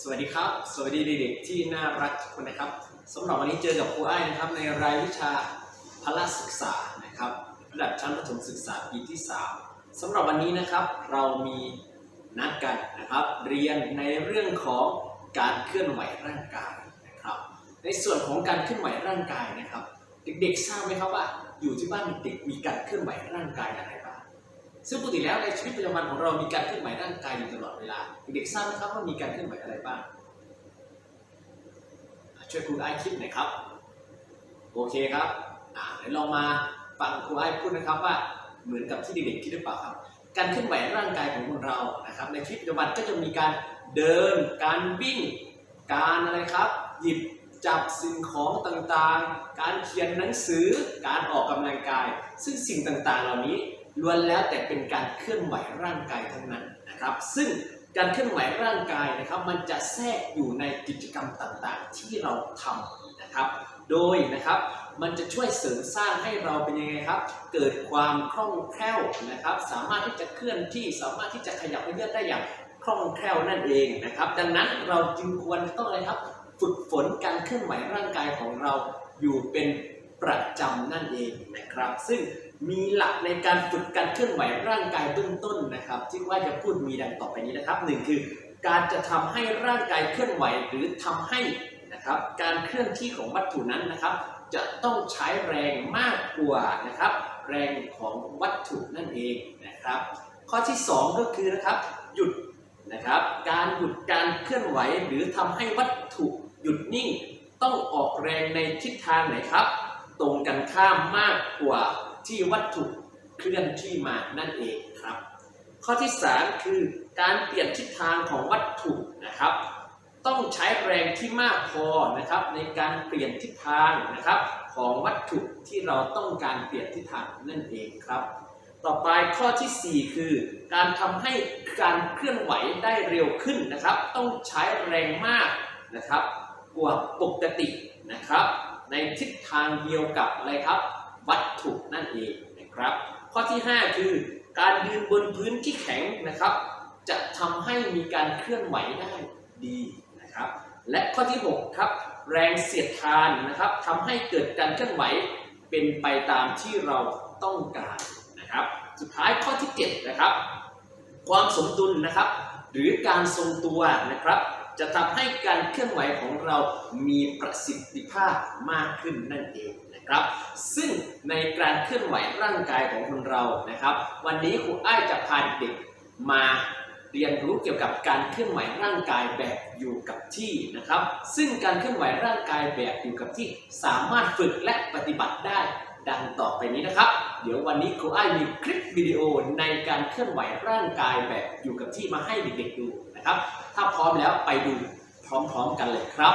สวัสดีครับ สวัสดีเด็กๆที่น่ารักทุกคนนะครับสำหรับวันนี้เจอกับครูไอ้นะครับในรายวิชาพละศึกษานะครับระดับชั้นประถมศึกษาปีที่ 3สำหรับวันนี้นะครับเรามีนัดกันนะครับ เรียนในเรื่องของการเคลื่อนไหวร่างกายนะครับ ในส่วนของการเคลื่อนไหวร่างกายนะครับ เด็กๆทราบไหมครับว่า อยู่ที่บ้านเด็กมีการเคลื่อนไหวร่างกายอะไรบ้าง ซึ่งปกติแล้วในชีวิตประจำวันของเรามีการเคลื่อนไหวร่างกายอยู่ตลอดเวลา เด็กทราบไหมครับว่ามีการเคลื่อนไหวอะไรบ้างช่วยครูไอ้คิดหน่อยครับ โอเคครับอ่าเดี๋ยวลองมาฟังครูไอ้พูดนะครับว่าเหมือนกับที่เด็กๆคิดหรือเปล่าครับ การเคลื่อนไหวร่างกายของคนเรานะครับ ในชีวิตประจำวันก็จะมีการเดิน การวิ่ง การอะไรครับ หยิบจับสิ่งของต่างๆ การเขียนหนังสือ การออกกำลังกาย ซึ่งสิ่งต่างๆ เหล่านี้ ล้วนแล้วแต่เป็นการเคลื่อนไหวร่างกายทั้งนั้นนะครับ ซึ่งการเคลื่อนไหวร่างกายนะครับ มันจะแทรกอยู่ในกิจกรรมต่างๆ ที่เราทำนะครับ โดยนะครับมันจะช่วยเสริมสร้างให้เราเป็นยังไงครับ เกิดความคล่องแคล่วนะครับ สามารถที่จะเคลื่อนที่สามารถที่จะขยับเลื่อดได้อย่างคล่องแคล่วนั่นเองนะครับ ดังนั้นเราจึงควรต้องอะไรครับ ฝึกฝนการเคลื่อนไหวร่างกายของเราอยู่เป็น ประจำนั่นเองนะครับ ซึ่งมีหลักในการฝึกการเคลื่อนไหวร่างกายเบื้องต้นนะครับ ที่ว่าจะพูดมีดังต่อไปนี้นะครับหนึ่งคือ การจะทำให้ร่างกายเคลื่อนไหวหรือทำให้นะครับ การเคลื่อนที่ของวัตถุนั้นนะครับ จะต้องใช้แรงมากกว่านะครับ แรงของวัตถุนั่นเองนะครับ ข้อที่ 2 ก็คือนะครับหยุดนะครับ การหยุดการเคลื่อนไหวหรือทำให้วัตถุหยุดนิ่ง ต้องออกแรงในทิศทางไหนครับ ตรงกันข้ามมากกว่าที่วัตถุเคลื่อนที่มานั่นเองครับ ข้อที่ 3 คือการเปลี่ยนทิศทางของวัตถุนะครับ ต้องใช้แรงที่มากพอนะครับในการเปลี่ยนทิศทางนะครับ ของวัตถุที่เราต้องการเปลี่ยนทิศทางนั่นเองครับ ต่อไปข้อทีสี่4 คือ การทำให้การเคลื่อนไหวได้เร็วขึ้นนะครับ ต้องใช้แรงมากนะครับกว่าปกตินะครับ ในทิศ ทางเดียวกับอะไรครับ วัตถุนั่นเองนะครับ ข้อที่ 5 คือการยืนบนพื้นที่แข็งนะครับ จะทำให้มีการเคลื่อนไหวได้ดีนะครับ และข้อที่ 6 ครับ แรงเสียดทานนะครับทำให้เกิดการเคลื่อนไหวเป็นไปตามที่เราต้องการนะครับ สุดท้ายข้อที่ 7 นะครับ ความสมดุลนะครับ หรือการทรงตัวนะครับ จะทำให้การเคลื่อนไหวของเรามีประสิทธิภาพมากขึ้นนั่นเองนะครับ ซึ่งในการเคลื่อนไหวร่างกายของคนเรานะครับ วันนี้ครูอ้ายจะพาเด็กมาเรียนรู้เกี่ยวกับการเคลื่อนไหวร่างกายแบบอยู่กับที่นะครับ ซึ่งการเคลื่อนไหวร่างกายแบบอยู่กับที่สามารถฝึกและปฏิบัติได้ดังต่อไปนี้นะครับ เดี๋ยววันนี้ครูอ้ายมีคลิปวิดีโอในการเคลื่อนไหวร่างกายแบบอยู่กับที่มาให้เด็กๆดู นะครับ ถ้าพร้อมแล้วไปดูพร้อมๆกันเลยครับ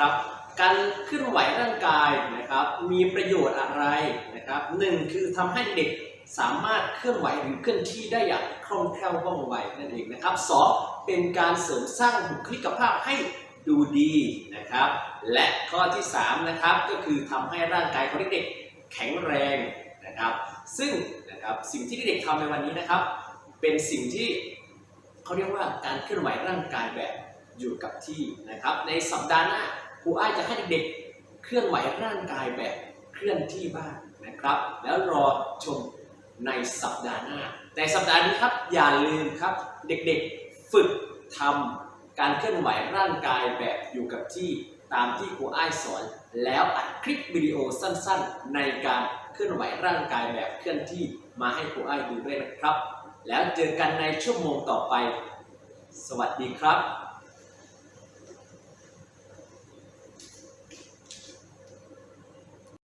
นะครับการเคลื่อนไหวร่างกายนะครับมีประโยชน์อะไรนะครับหนึ่งคือทำให้เด็กสามารถเคลื่อนไหวหรือเคลื่อนที่ได้อย่างคล่องแคล่วว่องไวนั่นเองนะครับสองเป็นการเสริมสร้างบุคลิกภาพให้ดูดีนะครับ และข้อที่สามนะครับก็คือทำให้ร่างกายของเด็กแข็งแรงนะครับ ซึ่งนะครับสิ่งที่เด็กๆทำในวันนี้นะครับ เป็นสิ่งที่เขาเรียกว่าการเคลื่อนไหวร่างกายแบบอยู่กับที่นะครับ ในสัปดาห์หน้า ครูอ้ายจะให้เด็กๆ เคลื่อนไหวร่างกายแบบเคลื่อนที่บ้างนะครับ แล้วรอชมในสัปดาห์หน้า แต่สัปดาห์นี้ครับอย่าลืมครับ เด็กๆฝึกทำการเคลื่อนไหวร่างกายแบบอยู่กับที่ตามที่ครูอ้ายสอน แล้วอัดคลิปวิดีโอสั้นๆ ในการเคลื่อนไหวร่างกายแบบเคลื่อนที่มาให้ครูอ้ายดูด้วยนะครับ แล้วเจอกันในชั่วโมงต่อไป สวัสดีครับ